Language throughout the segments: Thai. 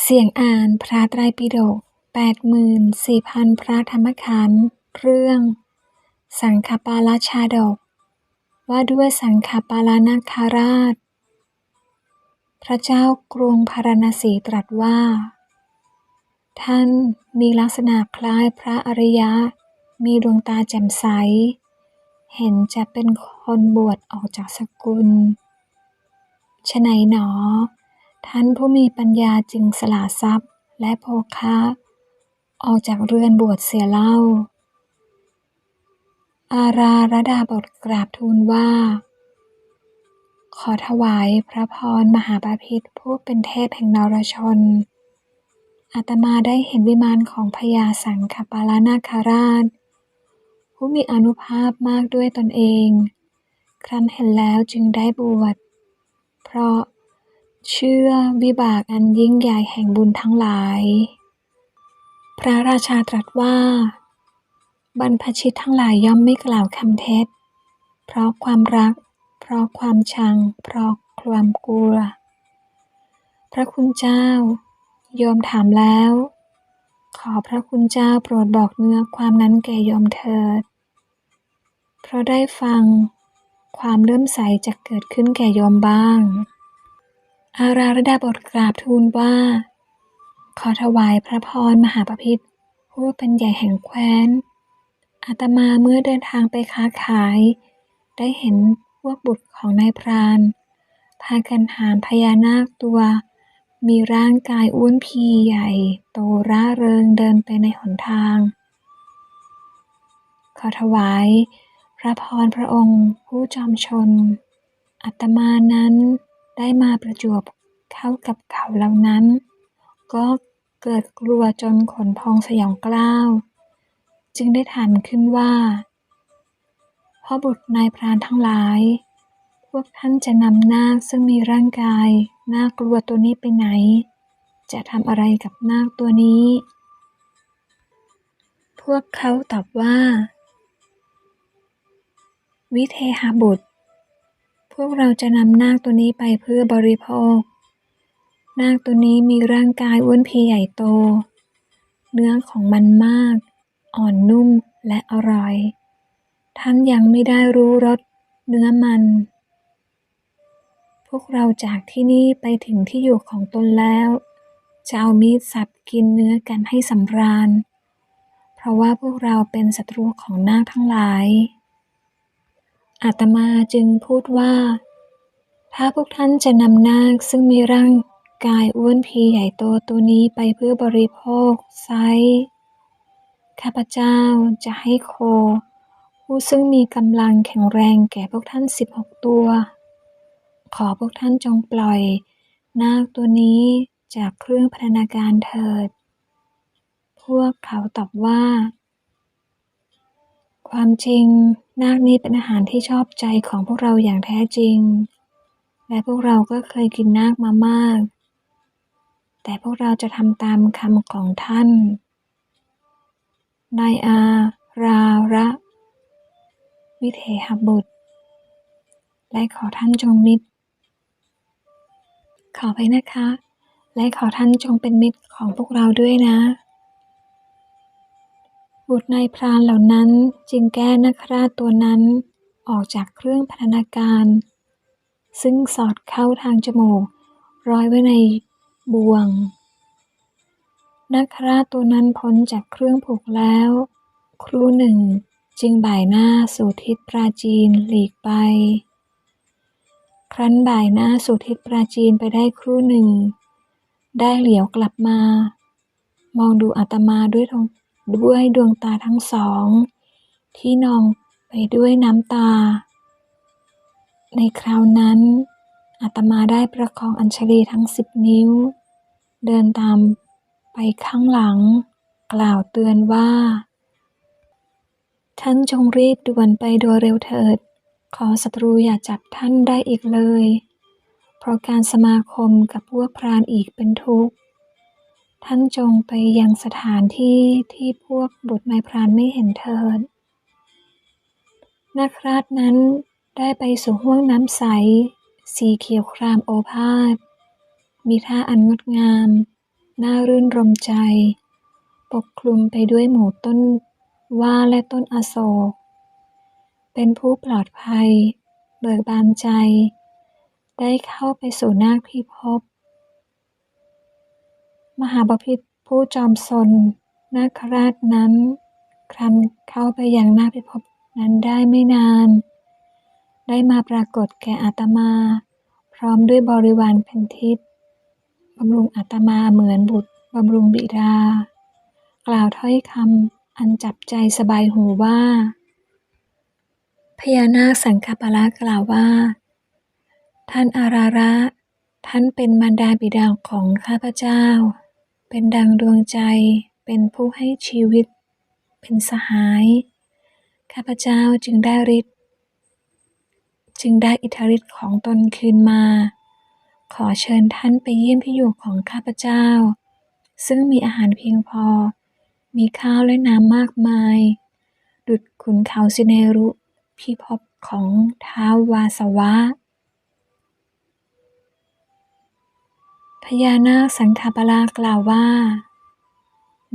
เสียงอ่านพระไตรปิฎกแปดหมื่นสี่พันพระธรรมขันธ์เรื่อง สังฆปาลชาดก ว่าด้วยสังฆปาลนาคาราช พระเจ้ากรุงพาราณสีตรัสว่า ท่านมีลักษณะคล้ายพระอริยะ มีดวงตาแจ่มใส เห็นจะเป็นคนบวชออกจากสกุลฉะไหนหนอ ท่านผู้มีปัญญาจึงสละทรัพย์และโภคะออกจากเรือนบวชเสียเล่า อาราระดาบทกราบทูลว่า ขอถวายพระพรมหาบาพิตรผู้เป็นเทพแห่งนรชน อาตมาได้เห็นวิมานของพญาสังฆปาลนาคาราช ผู้มีอนุภาพมากด้วยตนเอง ครั้นเห็นแล้วจึงได้บวช เพราะ เชื่อวิบากอันยิ่งใหญ่แห่งบุญทั้งหลาย พระราชาตรัสว่า บรรพชิตทั้งหลายย่อมไม่กล่าวคำเท็จ เพราะความรัก เพราะความชัง เพราะความกลัว พระคุณเจ้า โยมถามแล้ว ขอพระคุณเจ้าโปรดบอกเนื้อความนั้นแก่โยมเถิด เพราะได้ฟังความเลื่อมใสจะเกิดขึ้นแก่โยมบ้าง อาราระดาบทกราบทูลว่า ขอถวายพระพรมหาปพิธผู้เป็นใหญ่แห่งแคว้น อาตมาเมื่อเดินทางไปค้าขาย ได้เห็นพวกบุตรของนายพรานพากันหามพญานาคตัว มีร่างกายอ้วนพีใหญ่ โตร่าเริงเดินไปในหนทาง ขอถวาย พระพรพระองค์ผู้จอมชนอาตมานั้น ได้มาประจวบเข้ากับเขาเหล่านั้น ก็เกิดกลัวจนขนพองสยองกล้าว จึงได้ถามขึ้นว่าพ่อบุตรนายพรานทั้งหลาย พวกท่านจะนำนาคซึ่งมีร่างกายน่ากลัวตัวนี้ไปไหน จะทำอะไรกับนาคตัวนี้ พวกเขาตอบว่า วิเทหบุตร พวกเราจะนำนาคตัวนี้ไปเพื่อบริโภค นาคตัวนี้มีร่างกายอ้วนพีใหญ่โต เนื้อของมันมาก อ่อนนุ่มและอร่อย ท่านยังไม่ได้รู้รสเนื้อมัน พวกเราจากที่นี่ไปถึงที่อยู่ของตนแล้ว จะเอามีดสับกินเนื้อกันให้สำราญ เพราะว่าพวกเราเป็นศัตรูของนาคทั้งหลาย อาตมาจึงพูดว่า ถ้าพวกท่านจะนำนาคซึ่งมีร่างกายอ้วนพีใหญ่โตตัวนี้ไปเพื่อบริโภคไซข้าพเจ้าจะให้โค ผู้ซึ่งมีกำลังแข็งแรงแก่พวกท่านสิบหกตัว ขอพวกท่านจงปล่อย นาคตัวนี้จากเครื่องพัฒนาการเถิด พวกเขาตอบว่า ความจริง นาคนี้เป็นอาหารที่ชอบใจของพวกเราอย่างแท้จริง และพวกเราก็เคยกินนาคมามาก แต่พวกเราจะทำตามคำของท่าน นายอาราระวิเทหบุตร และขอท่านจงมิตร ขอไปนะคะ และขอท่านจงเป็นมิตรของพวกเราด้วยนะ บุตรนายพรานเหล่านั้นจึงแก้นักราชตัวนั้นออกจากเครื่องพัฒนาการ ซึ่งสอดเข้าทางจมูก ร้อยไว้ในบ่วง นักราชตัวนั้นพ้นจากเครื่องผูกแล้ว ครู่หนึ่งจึงบ่ายหน้าสู่ทิศปราจีนหลีกไป ครั้นบ่ายหน้าสู่ทิศปราจีนไปได้ครู่หนึ่ง ได้เหลียวกลับมา มองดูอาตมาด้วยทง ด้วยดวงตาทั้งสอง ที่นองไปด้วยน้ำตา ในคราวนั้นอาตมาได้ประคองอัญชลีทั้งสิบนิ้ว เดินตามไปข้างหลัง กล่าวเตือนว่า ท่านจงรีบด่วนไปโดยเร็วเถิด ขอศัตรูอย่าจับท่านได้อีกเลย เพราะการสมาคมกับพวกพรานอีกเป็นทุกข์ ท่านจงไปยังสถานที่ที่พวกบุตรนายพรานไม่เห็นเถิดนักราชนั้นได้ไปสู่ห้วงน้ำใส สีเขียวครามโอภาส มีท่าอันงดงาม น่ารื่นรมใจ ปกคลุมไปด้วยหมู่ต้นว่าและต้นอโศก เป็นผู้ปลอดภัย เบิกบานใจ ได้เข้าไปสู่นาคพิภพ มหาบพิตรผู้จอมสนนาคราชนั้นครั้นเข้าไปยังนาพิภพนั้นได้ไม่นาน ได้มาปรากฏแก่อาตมา พร้อมด้วยบริวารเป็นทิพย์บำรุงอาตมาเหมือนบุตรบำรุงบิดา กล่าวถ้อยคำอันจับใจสบายหูว่า พญานาคสังฆปละกล่าวว่า ท่านอาราระ ท่านเป็นมารดาบิดาของข้าพเจ้า เป็นดังดวงใจ เป็นผู้ให้ชีวิต เป็นสหาย ข้าพเจ้าจึงได้ฤทธิ์จึงได้อิทธิฤทธิ์ของตนคืนมา ขอเชิญท่านไปเยี่ยมที่อยู่ของข้าพเจ้า ซึ่งมีอาหารเพียงพอ มีข้าวและน้ำมากมาย ดุจขุนเขาสิเนรุพิภพของท้าววาสวะ พญานาคสังฆปลากล่าวว่า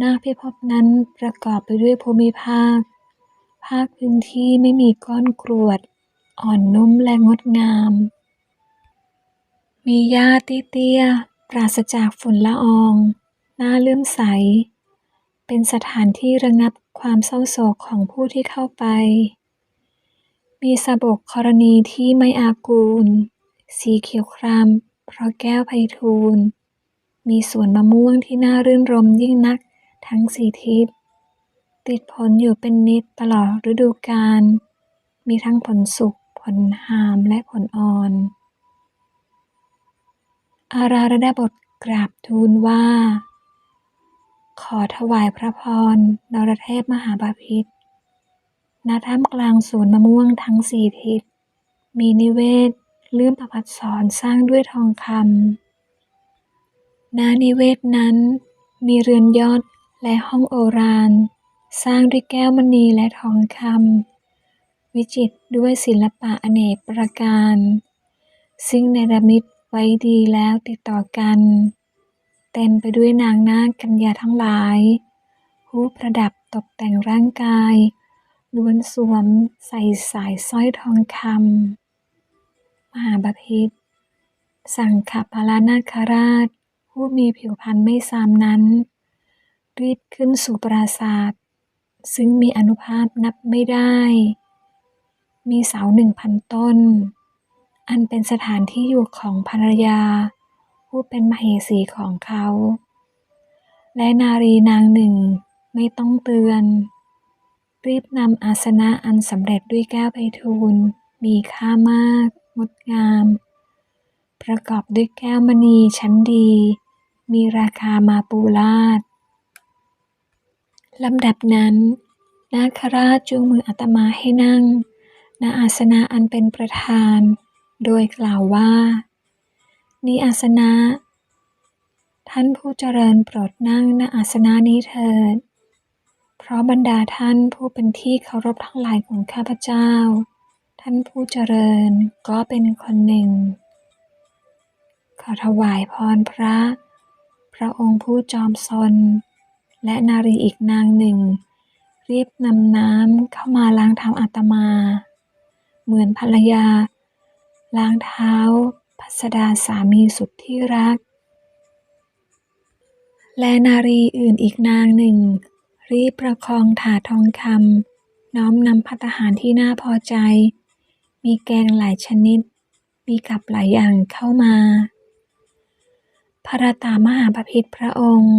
นาคพิภพนั้นประกอบไปด้วยภูมิภาค ภาคพื้นที่ไม่มีก้อนกรวด อ่อนนุ่มและงดงาม มีหญ้าเตี้ยๆปราศจากฝุ่นละออง น่าเลื่อมใส เป็นสถานที่ระงับความเศร้าโศกของผู้ที่เข้าไป มีสะบกกรณีที่ไม่อากูล สีเขียวคราม เพราะแก้วไพฑูรย์มีสวนมะม่วงที่น่ารื่นรมยิ่งนักทั้งสี่ทิศ ติดผลอยู่เป็นนิดตลอดฤดูกาลมีทั้งผลสุกผลหามและผลอ่อน อาราระดาบทกราบทูลว่า ขอถวายพระพรนรเทพมหาบาพิตรณท่ามกลางสวนมะม่วงทั้งสี่ทิศ มีนิเวศ เลื่อมประพัดสอนสร้างด้วยทองคำณนิเวศนั้น มีเรือนยอดและห้องโอรานสร้างด้วยแก้วมณีและทองคำวิจิตด้วยศิลปะอเนกประการ ซึ่งเนระมิตไว้ดีแล้วติดต่อกัน เต็มไปด้วยนางนาคกัญญาทั้งหลาย ผู้ประดับตกแต่งร่างกายล้วนสวมใส่สายสร้อยทองคำ หาบพิตรสังฆปาลานาคราช ผู้มีผิวพรรณไม่ซ้ำนั้น รีบขึ้นสู่ปราสาทซึ่งมีอนุภาพนับไม่ได้ มีเสาหนึ่งพันต้น อันเป็นสถานที่อยู่ของภรรยา ผู้เป็นมเหสีของเขา และนารีนางหนึ่งไม่ต้องเตือน รีบนำอาสนะอันสำเร็จด้วยแก้วไพฑูรย์มีค่ามาก งดงาม ประกอบด้วยแก้วมณีชั้นดี มีราคามาปูลาดลำดับนั้น นาคราชจูงมืออาตมาให้นั่ง ณอาสนะอันเป็นประธาน โดยกล่าวว่า นี่อาสนะ ท่านผู้เจริญโปรดนั่งณอาสนะนี้เถิด เพราะบรรดาท่านผู้เป็นที่เคารพทั้งหลายของข้าพเจ้า ท่านผู้เจริญก็เป็นคนหนึ่ง ขอถวายพรพระ พระองค์ผู้จอมซน และนารีอีกนางหนึ่ง รีบนำน้ำเข้ามาล้างเท้าอาตมา เหมือนภรรยา ล้างเท้าพัสดาสามีสุดที่รัก และนารีอื่นอีกนางหนึ่ง รีบประคองถาดทองคำน้อมนำพัตตาหารที่น่าพอใจ มีแกงหลายชนิด มีกับหลายอย่างเข้ามา พระตามหาบพิตพระองค์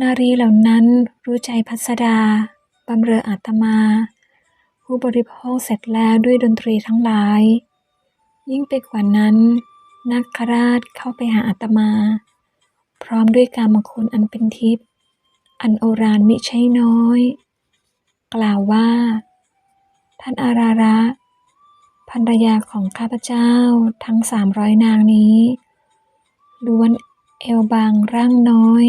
นารีเหล่านั้นรู้ใจพัสดาบำเรออาตมา ผู้บริโภคเสร็จแล้วด้วยดนตรีทั้งหลาย ยิ่งไปกว่านั้น นักคราชเข้าไปหาอาตมา พร้อมด้วยกามคุณอันเป็นทิพย์อันโอรานมิใช่น้อย กล่าวว่า ท่านอาราระ ภรรยาของข้าพเจ้าทั้งสามร้อยนางนี้ล้วนเอวบางร่างน้อย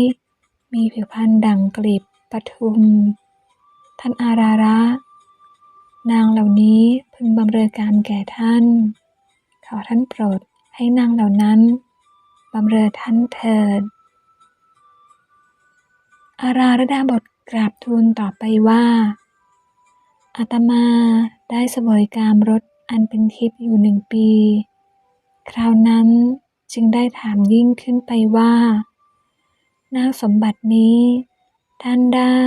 มีผิวพรรณดั่งกลีบปทุม ท่านอาราระ นางเหล่านี้พึงบำเรอกามแก่ท่าน ขอท่านโปรดให้นางเหล่านั้นบำเรอท่านเถิด อาราระดาบทกราบทูลต่อไปว่าอาตมาได้เสวยกามรส อันเป็นทิพย์อยู่หนึ่งปี คราวนั้นจึงได้ถามยิ่งขึ้นไปว่านาสมบัตินี้ ท่านได้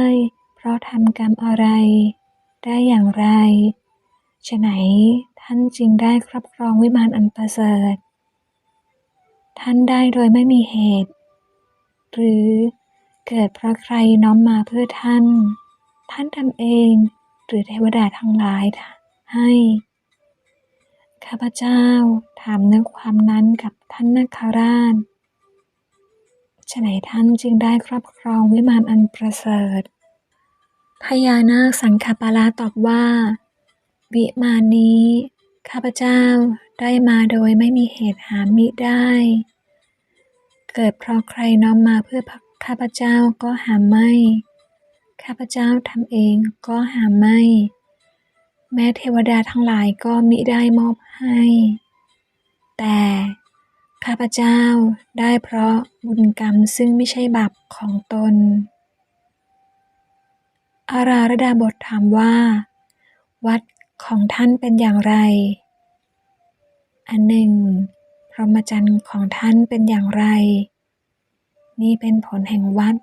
เพราะทำกรรมอะไร ได้อย่างไรฉะไหนท่านจึงได้ครอบครองวิมานอันประเสริฐ ท่านได้โดยไม่มีเหตุ หรือเกิดเพราะใครน้อมมาเพื่อท่าน ท่านทำเองหรือเทวดาทั้งหลายให้ ข้าพเจ้าถามเนื้อความนั้นกับท่านนาคาราชฉะไหนท่านจึงได้ครอบครองวิมานอันประเสริฐ พญานาคสังคปาลาตอบว่า วิมานนี้ ข้าพเจ้าได้มาโดยไม่มีเหตุหามิได้ เกิดเพราะใครน้อมมาเพื่อข้าพเจ้าก็หาไม่ ข้าพเจ้าทำเองก็หาไม่ แม้เทวดาทั้งหลายก็มิได้มอบ ให้ แต่ข้าพเจ้าได้เพราะบุญกรรมซึ่งไม่ใช่บาปของตน อาราระดาบทถามว่า วัดของท่านเป็นอย่างไร อันหนึ่ง พรหมจรรย์ของท่านเป็นอย่างไร นี่เป็นผลแห่งวัด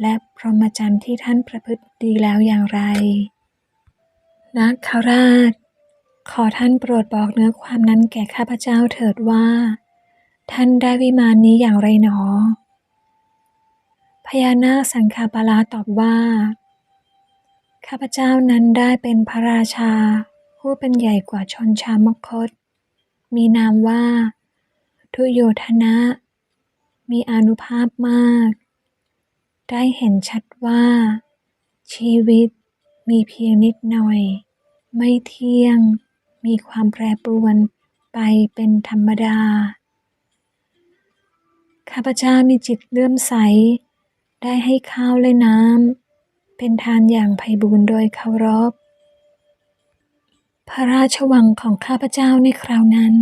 และพรหมจรรย์ที่ท่านประพฤติดีแล้วอย่างไร นักขราช ขอท่านโปรดบอกเนื้อความนั้นแก่ข้าพเจ้าเถิดว่า ท่านได้วิมานนี้อย่างไรหนอ พญานาคสังคาปาลาตอบว่า ข้าพเจ้านั้นได้เป็นพระราชา ผู้เป็นใหญ่กว่าชนชาวมคต มีนามว่า ทุโยธนะ มีอนุภาพมาก ได้เห็นชัดว่า ชีวิตมีเพียงนิดหน่อย ไม่เที่ยง มีความแปรปรวนไปเป็นธรรมดา ข้าพเจ้ามีจิตเลื่อมใส ได้ให้ข้าวและน้ำเป็นทานอย่างไพบูรณ์โดยเคารพ พระราชวังของข้าพเจ้าในคราวนั้น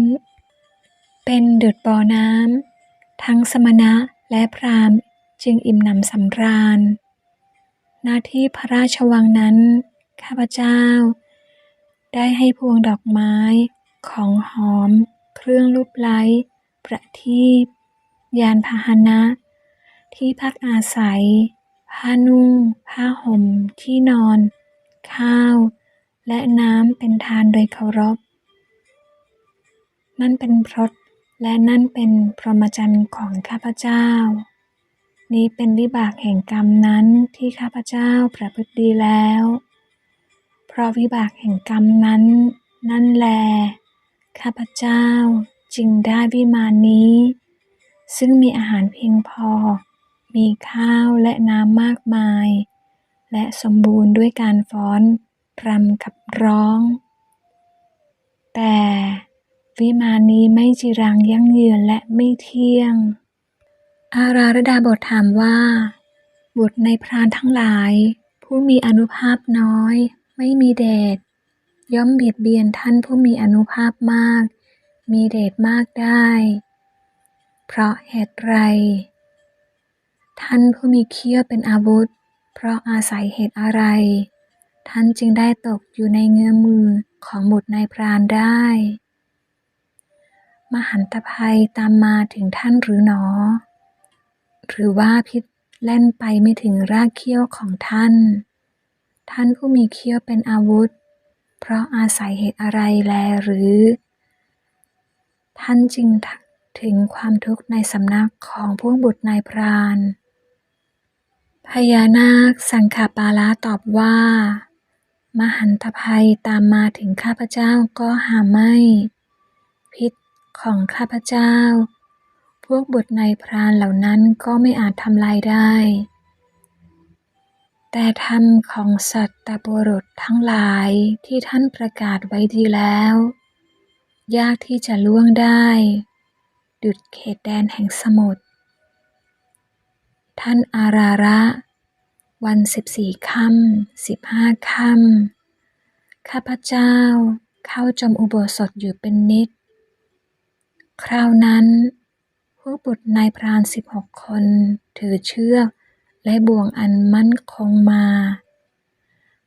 เป็นดุดบ่อน้ำทั้งสมณะและพราหมณ์จึงอิ่มหนำสำราญ หน้าที่พระราชวังนั้น ข้าพเจ้า ได้ให้พวงดอกไม้ ของหอม เครื่องลูบไล้ประทีปยานพาหนะ ที่พักอาศัย ผ้านุ่ง ผ้าห่ม ที่นอน ข้าว และน้ำเป็นทานโดยเคารพ นั่นเป็นพรตและนั่นเป็นพรหมจรรย์ของข้าพเจ้า นี้เป็นวิบากแห่งกรรมนั้นที่ข้าพเจ้าประพฤติดีแล้ว เพราะวิบากแห่งกรรมนั้น นั่นแล ข้าพเจ้าจึงได้วิมานนี้ ซึ่งมีอาหารเพียงพอ มีข้าวและน้ำมากมาย และสมบูรณ์ด้วยการฟ้อนรำกับร้อง แต่วิมานนี้ไม่จีรังยั่งยืนและไม่เที่ยง อาราระดาบทถามว่า บุตรในพรานทั้งหลาย ผู้มีอนุภาพน้อย ไม่มีเดชย่อมเบียดเบียนท่านผู้มีอนุภาพมาก มีเดชมากได้ เพราะเหตุไร ท่านผู้มีเขี้ยวเป็นอาวุธ เพราะอาศัยเหตุอะไร ท่านจึงได้ตกอยู่ในเงื้อมือของบุตรในพรานได้ มหันตภัยตามมาถึงท่านหรือหนอ หรือว่าพิษแล่นไปไม่ถึงรากเขี้ยวของท่าน ท่านผู้มีเขี้ยวเป็นอาวุธ เพราะอาศัยเหตุอะไรแลหรือ ท่านจึงถึงความทุกข์ในสำนักของพวกบุตรนายพรานพญานาคสังขาปาลาตอบว่า มหันตภัยตามมาถึงข้าพเจ้าก็หาไม่ พิษของข้าพเจ้า พวกบุตรในพรานเหล่านั้นก็ไม่อาจทำลายได้ แต่ธรรมของสัตตบุรุษทั้งหลายที่ท่านประกาศไว้ดีแล้ว ยากที่จะล่วงได้ ดุดเขตแดนแห่งสมุทรท่านอาราระ วันสิบสี่ค่ำสิบห้าค่ำข้าพเจ้าเข้าจมอุโบสถอยู่เป็นนิด คราวนั้นพวกบุตรนายพรานสิบหกคนถือเชือก และบ่วงอันมั่นคงมา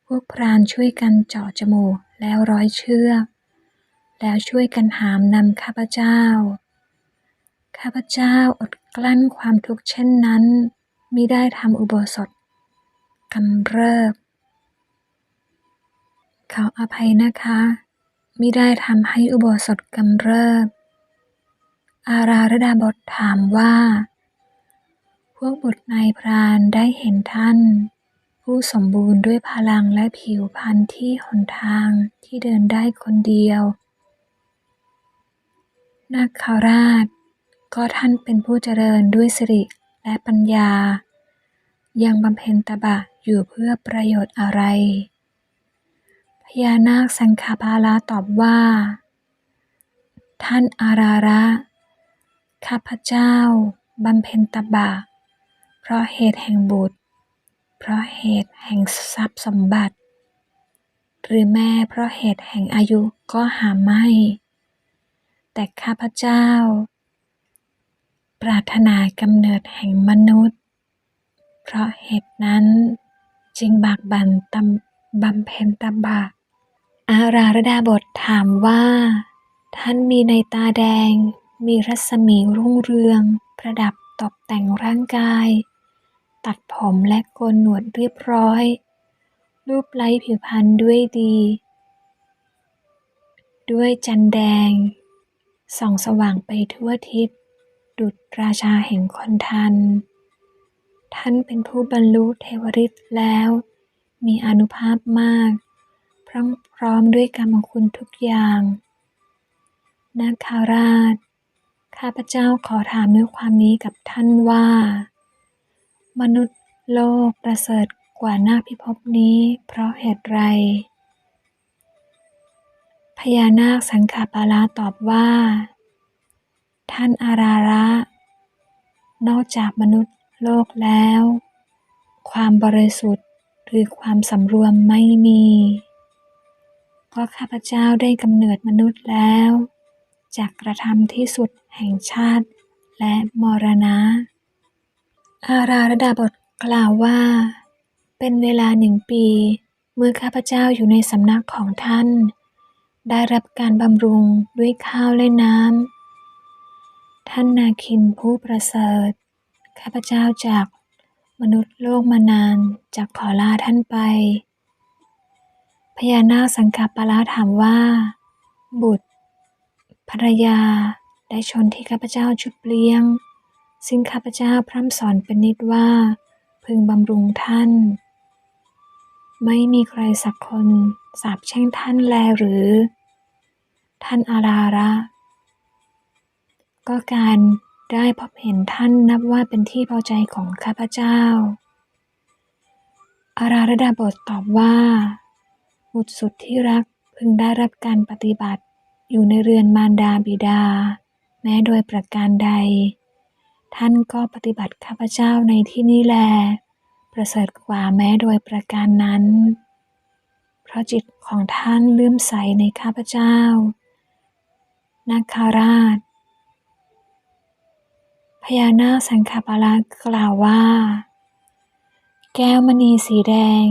พวกพรานช่วยกันเจาะจมูกแล้วร้อยเชือก แล้วช่วยกันหามนำข้าพเจ้า ข้าพเจ้าอดกลั้นความทุกข์เช่นนั้นมิได้ทำอุโบสถกำเริบขออภัยนะคะมิได้ทำให้อุโบสถกำเริบ อาราธดาบทถามว่า วกบุตรนายพรานได้เห็นท่าน ผู้สมบูรณ์ด้วยพลังและผิวพรรณที่หนทางที่เดินได้คนเดียว นาคาราช ก็ท่านเป็นผู้เจริญด้วยสิริและปัญญา ยังบำเพ็ญตบะอยู่เพื่อประโยชน์อะไร พญานาคสังขาปาลาตอบว่า ท่านอาราระ ข้าพเจ้าบำเพ็ญตบะ เพราะเหตุแห่งบุตร เพราะเหตุแห่งทรัพย์สมบัติ หรือแม้เพราะเหตุแห่งอายุก็หาไม่ แต่ข้าพเจ้า ปรารถนากำเนิดแห่งมนุษย์ เพราะเหตุนั้นจึงบากบั่นตำบำเพ็ญตบะอาราธดาบทถามว่า ท่านมีในตาแดงมีรัศมีรุ่งเรือง ประดับตกแต่งร่างกาย ตัดผมและโกนหนวดเรียบร้อย รูปไล้ผิวพรรณด้วยดี ด้วยจันแดง ส่องสว่างไปทั่วทิศ ดุจราชาแห่งคนทัน ท่านเป็นผู้บรรลุเทวฤทธิ์แล้ว มีอนุภาพมาก พร้อมพร้อมด้วยกรรมคุณทุกอย่าง นาคาราช ข้าพเจ้าขอถามด้วยความนี้กับท่านว่า มนุษย์โลกประเสริฐกว่านาคพิภพนี้ เพราะเหตุไร พญานาคสังขาปาลาตอบว่า ท่านอาราระ นอกจากมนุษย์โลกแล้ว ความบริสุทธิ์หรือความสำรวมไม่มีก็ข้าพเจ้าได้กำเนิดมนุษย์แล้ว จากกระทำที่สุดแห่งชาติและมรณะ อาราธดาบทกล่าวว่า เป็นเวลาหนึ่งปี เมื่อข้าพเจ้าอยู่ในสำนักของท่าน ได้รับการบำรุงด้วยข้าวและน้ำ ท่านนาคินผู้ประเสริฐ ข้าพเจ้าจากมนุษย์โลกมานานจากขอลาท่านไป พญานาคสังกัปปลาถามว่า บุตรภรรยาได้ชนที่ข้าพเจ้าชุบเลี้ยง ซึ่งข้าพเจ้าพร่ำสอนเป็นนิดว่า พึงบำรุงท่าน ไม่มีใครสักคนสาบแช่งท่านแลหรือ ท่านอาราระ ก็การได้พบเห็นท่านนับว่าเป็นที่พอใจของข้าพเจ้า อาราธดาบทตอบว่าบุตรสุดที่รักพึงได้รับการปฏิบัติอยู่ในเรือนมารดาบิดา แม้โดยประการใด ท่านก็ปฏิบัติข้าพเจ้าในที่นี้แล ประเสริฐกว่าแม้โดยประการนั้น เพราะจิตของท่านเลื่อมใสในข้าพเจ้า นาคาราช พญานาคสังขาปาลากล่าวว่า แก้วมณีสีแดง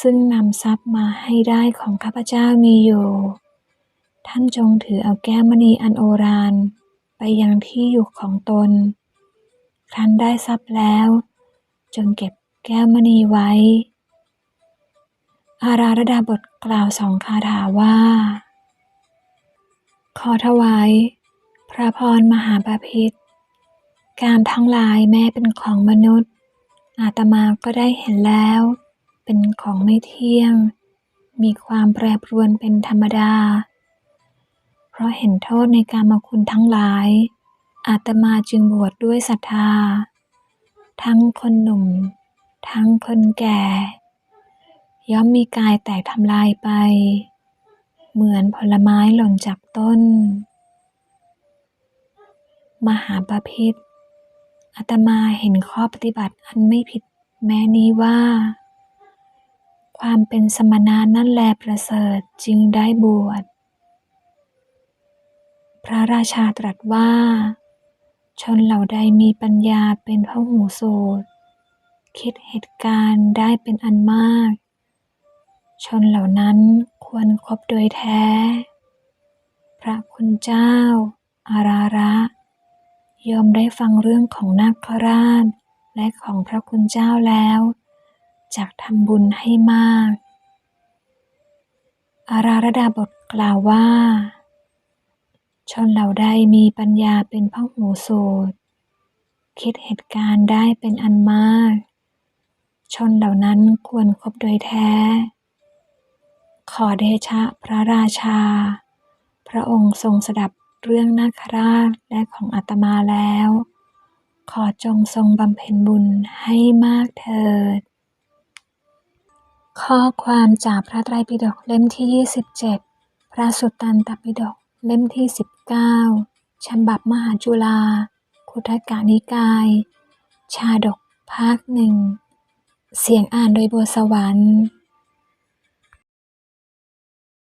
ซึ่งนำทรัพย์มาให้ได้ของข้าพเจ้ามีอยู่ ท่านจงถือเอาแก้วมณีอันโอฬารไปยังที่อยู่ของตน ครั้นได้ทรัพย์แล้ว จงเก็บแก้วมณีไว้ อาราธดาบทกล่าวสองคาถาว่า ขอถวาย พระพรมหาบาพิตการทั้งหลายแม้เป็นของมนุษย์ อาตมาก็ได้เห็นแล้ว เป็นของไม่เที่ยง มีความแปรปรวนเป็นธรรมดา เพราะเห็นโทษในการมาคุณทั้งหลาย อาตมาจึงบวชดด้วยศรัทธา ทั้งคนหนุ่ม ทั้งคนแก่ ย่อมมีกายแตกทำลายไป เหมือนผลไม้หล่นจากต้น มหาปพิธอาตมาเห็นข้อปฏิบัติอันไม่ผิดแม้นี้ว่า ความเป็นสมณะนั่นแลประเสริฐจึงได้บวชพระราชาตรัสว่า ชนเหล่าใดมีปัญญาเป็นพระหูโสตคิดเหตุการณ์ได้เป็นอันมาก ชนเหล่านั้นควรครบโดยแท้ พระคุณเจ้า อาราระยอมได้ฟังเรื่องของนาคราช และของพระคุณเจ้าแล้วจากทำบุญให้มาก อาราระดาบทกล่าวว่า ชนเหล่าใดมีปัญญาเป็นพหูสูตร คิดเหตุการณ์ได้เป็นอันมาก ชนเหล่านั้นควรครบโดยแท้ ขอเดชะพระราชา พระองค์ทรงสดับเรื่องนาคราชและของอาตมาแล้ว ขอจงทรงบำเพ็ญบุญให้มากเถิด ข้อความจากพระไตรปิฎกเล่มที่ 27 พระสุตตันตปิฎก เล่มที่ 19 ฉบับมหาจุฬาคุทกานิกาย ชาดกภาคหนึ่ง เสียงอ่านโดยบัวสวรรค์